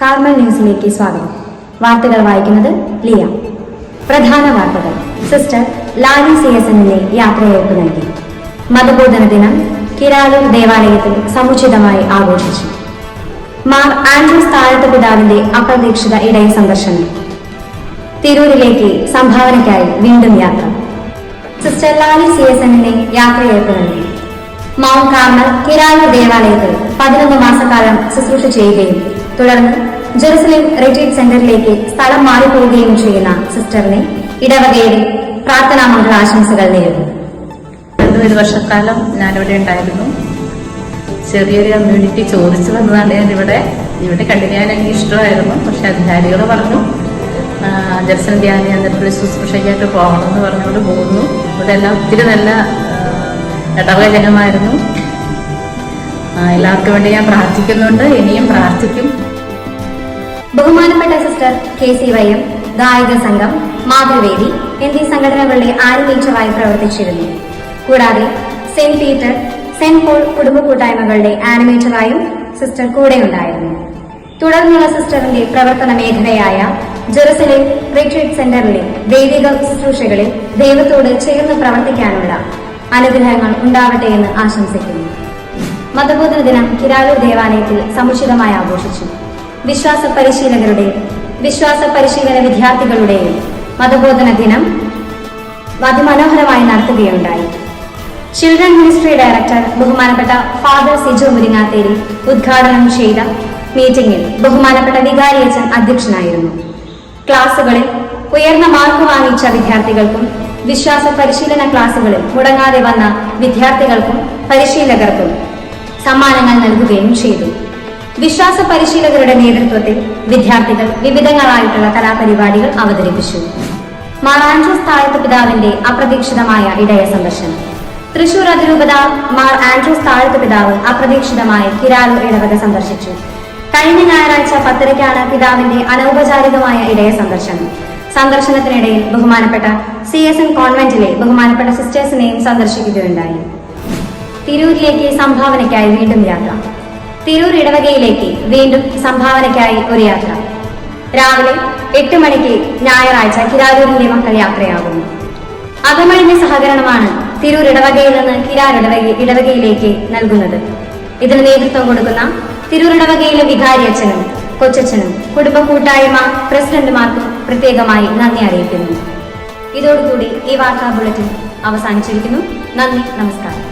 Carmel ന്യൂസിലേക്ക് സ്വാഗതം. വാർത്തകൾ വായിക്കുന്നത് ലിയ. പ്രധാന വാർത്തകൾ. സിസ്റ്റർ ലാലി സി എസ് എന്നിലെ യാത്രയയപ്പ് നൽകി. മതബോധന ദിനം കിരാലൂർ ദേവാലയത്തിൽ സമുചിതമായി ആഘോഷിച്ചു. മാർ ആൻഡ്രൂസ് താഴത്ത് പിതാവിന്റെ അപ്രതീക്ഷിത ഇടയ സന്ദർശനം. തിരൂരിലേക്ക് സംഭാവനയ്ക്കായി വീണ്ടും യാത്ര. സിസ്റ്റർ ലാലി സി എസ് എന്നിലെ യാത്രയയപ്പ് നൽകി. മൗണ്ട് കാർമൽ കിരാലൂർ ദേവാലയത്തിൽ പതിനൊന്ന് മാസക്കാലം ശുശ്രൂഷ ചെയ്യുകയും തുടർന്ന് ജെറുസലേം റിട്രീറ്റ് സെന്ററിലേക്ക് സ്ഥലം മാറിപ്പോവുകയും ചെയ്യുന്ന സിസ്റ്ററിനെ ഇടവകയുടെ പ്രാർത്ഥനാ മംഗള ആശംസകൾ നേരുന്നു. ഒരു വർഷക്കാലം ഞാനിവിടെ ഉണ്ടായിരുന്നു. ചെറിയൊരു കമ്മ്യൂണിറ്റി ചോദിച്ചു വന്നതാണ് ഞാൻ ഇവിടെ ഇവിടെ കണ്ടിന്യൂ ചെയ്യാൻ എനിക്ക് ഇഷ്ടമായിരുന്നു. പക്ഷെ അധികാരികൾ പറഞ്ഞു ജർസൻ ധ്യാന കേന്ദ്രത്തിൽ ശുശ്രൂഷയ്ക്കായിട്ട് പോകണമെന്ന് പറഞ്ഞുകൊണ്ട് പോകുന്നു. ഇവിടെ എല്ലാം ഒത്തിരി നല്ല ഇടവചനമായിരുന്നു എല്ലാവർക്കും വേണ്ടി ഞാൻ പ്രാർത്ഥിക്കുന്നുണ്ട്. ഇനിയും പ്രാർത്ഥിക്കും. ബഹുമാനപ്പെട്ട sister K C Y M ഗായിക സംഘം മാതൃവേദി എന്നീ സംഘടനകളുടെ ആനിമേറ്ററായി പ്രവർത്തിച്ചിരുന്നു. കൂടാതെ സെന്റ് പീറ്റർ സെന്റ് പോൾ കുടുംബ കൂട്ടായ്മകളുടെ ആനിമേറ്ററായും സിസ്റ്റർ കൂടെയുണ്ടായിരുന്നു. തുടർന്നുള്ള സിസ്റ്ററിന്റെ പ്രവർത്തന മേഖലയായ ജെറുസലേം റിട്രീറ്റ് സെന്ററിലെ ദൈവിക ശുശ്രൂഷകളിൽ ദൈവത്തോട് ചേർന്ന് പ്രവർത്തിക്കാനുള്ള അനുഗ്രഹങ്ങൾ ഉണ്ടാവട്ടെ എന്ന് ആശംസിക്കുന്നു. മതബോധന ദിനം കിരാലൂർ ദേവാലയത്തിൽ സമുചിതമായി ആഘോഷിച്ചു. വിശ്വാസ പരിശീലകരുടെയും വിശ്വാസ പരിശീലന വിദ്യാർത്ഥികളുടെയും മതബോധന ദിനം അതിമനോഹരമായി നടത്തുകയുണ്ടായി. ചിൽഡ്രൻ മിനിസ്ട്രി ഡയറക്ടർ ബഹുമാനപ്പെട്ട ഫാദർ സിജു മുരിങ്ങാത്തേരി ഉദ്ഘാടനം ചെയ്ത മീറ്റിംഗിൽ ബഹുമാനപ്പെട്ട വികാരി വികാരിയച്ചൻ അധ്യക്ഷനായിരുന്നു. ക്ലാസുകളിൽ ഉയർന്ന മാർക്ക് വാങ്ങിച്ച വിദ്യാർത്ഥികൾക്കും വിശ്വാസ പരിശീലന ക്ലാസുകളിൽ മുടങ്ങാതെ വന്ന വിദ്യാർത്ഥികൾക്കും പരിശീലകർക്കും സമ്മാനങ്ങൾ നൽകുകയും ചെയ്തു. വിശ്വാസ പരിശീലകരുടെ നേതൃത്വത്തിൽ വിദ്യാർത്ഥികൾ വിവിധങ്ങളായിട്ടുള്ള കലാപരിപാടികൾ അവതരിപ്പിച്ചു. ആൻഡ്രൂസ് താഴത്ത് പിതാവിന്റെ അപ്രതീക്ഷിതമായ ഇടയ സന്ദർശനം. തൃശൂർ അതിരൂപത മാർ ആൻഡ്രൂസ് താഴത്ത് പിതാവ് അപ്രതീക്ഷിതമായി കിരാലൂർ ഇടവക സന്ദർശിച്ചു. കഴിഞ്ഞ ഞായറാഴ്ച പത്തരയ്ക്കാണ് പിതാവിന്റെ അനൗപചാരികമായ ഇടയ സന്ദർശനം. സന്ദർശനത്തിനിടയിൽ ബഹുമാനപ്പെട്ട സി എസ് എൻ കോൺവെന്റിലെ ബഹുമാനപ്പെട്ട സിസ്റ്റേഴ്സിനെയും സന്ദർശിക്കുകയുണ്ടായി. തിരൂരിലേക്ക് സംഭാവനയ്ക്കായി വീണ്ടും യാത്ര. തിരൂർ ഇടവകയിലേക്ക് വീണ്ടും സംഭാവനയ്ക്കായി ഒരു യാത്ര. രാവിലെ എട്ട് മണിക്ക് ഞായറാഴ്ച കിരാരൂരിന്റെ മക്കൾ യാത്രയാകുന്നു. അകമഴിഞ്ഞ സഹകരണമാണ് തിരൂർ ഇടവകയിൽ നിന്ന് കിരാർ ഇടവക ഇടവകയിലേക്ക് നൽകുന്നത്. ഇതിന് നേതൃത്വം കൊടുക്കുന്ന തിരൂർ ഇടവകയിലെ വികാരി അച്ഛനും കൊച്ചച്ഛനും കുടുംബ കൂട്ടായ്മ പ്രസിഡന്റുമാർക്കും പ്രത്യേകമായി നന്ദി അറിയിക്കുന്നു. ഇതോടുകൂടി ഈ വാർത്താ ബുള്ളറ്റിൻ അവസാനിച്ചിരിക്കുന്നു. നന്ദി നമസ്കാരം.